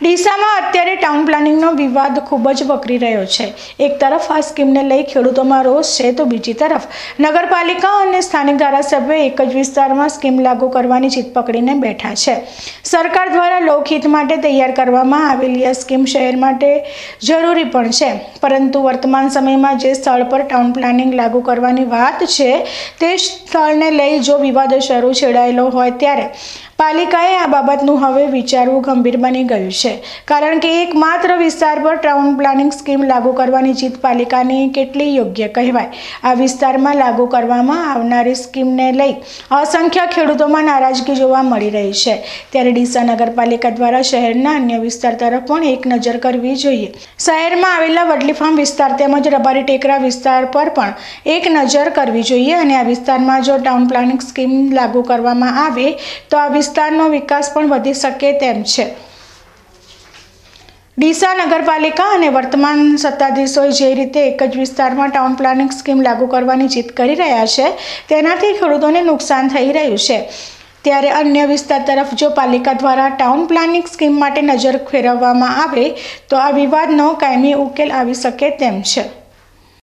ડીસામાં અત્યારે ટાઉન પ્લાનિંગનો વિવાદ ખૂબ જ વકરી રહ્યો છે. એક તરફ આ સ્કીમને લઈ ખેડૂતોમાં રોષ છે તો બીજી તરફ નગરપાલિકા અને સ્થાનિક ધારાસભ્યો એક જ વિસ્તારમાં સ્કીમ લાગુ કરવાની જીત પકડીને બેઠા છે. સરકાર દ્વારા લોકહિત માટે તૈયાર કરવામાં આવેલી આ સ્કીમ શહેર માટે જરૂરી પણ છે. પરંતુ વર્તમાન સમયમાં જે સ્થળ પર ટાઉન પ્લાનિંગ લાગુ કરવાની વાત છે, તે સ્થળને લઈ જો વિવાદ શરૂ છેડાયેલો હોય ત્યારે પાલિકાએ આ બાબતનું હવે વિચારવું ગંભીર બની ગયું છે. કારણ કે એકમાત્ર વિસ્તાર પર ટાઉન પ્લાનિંગ સ્કીમ લાગુ કરવાની જીત પાલિકાની કેટલી યોગ્ય કહેવાય. આ વિસ્તારમાં લાગુ કરવામાં આવનારી સ્કીમને લઈ અસંખ્ય ખેડૂતોમાં નારાજગી જોવા મળી રહી છે. ત્યારે ડીસા નગરપાલિકા દ્વારા શહેરના અન્ય વિસ્તાર તરફ પણ એક નજર કરવી જોઈએ. શહેરમાં આવેલા વડલી ફાર્મ વિસ્તાર તેમજ રબારી ટેકરા વિસ્તાર પર પણ એક નજર કરવી જોઈએ અને આ વિસ્તારમાં જો ટાઉન પ્લાનિંગ સ્કીમ લાગુ કરવામાં આવે, તો આ વિસ્તારનો વિકાસ પણ વધી શકે તેમ છે. ડીસા નગરપાલિકા અને વર્તમાન સત્તાધીશોએ જે રીતે એક જ વિસ્તારમાં ટાઉન પ્લાનિંગ સ્કીમ લાગુ કરવાની જીત કરી રહ્યા છે, તેનાથી ખેડૂતોને નુકસાન થઈ રહ્યું છે. ત્યારે અન્ય વિસ્તાર તરફ જો પાલિકા દ્વારા ટાઉન પ્લાનિંગ સ્કીમ માટે નજર ફેરવવામાં આવે, તો આ વિવાદનો કાયમી ઉકેલ આવી શકે તેમ છે.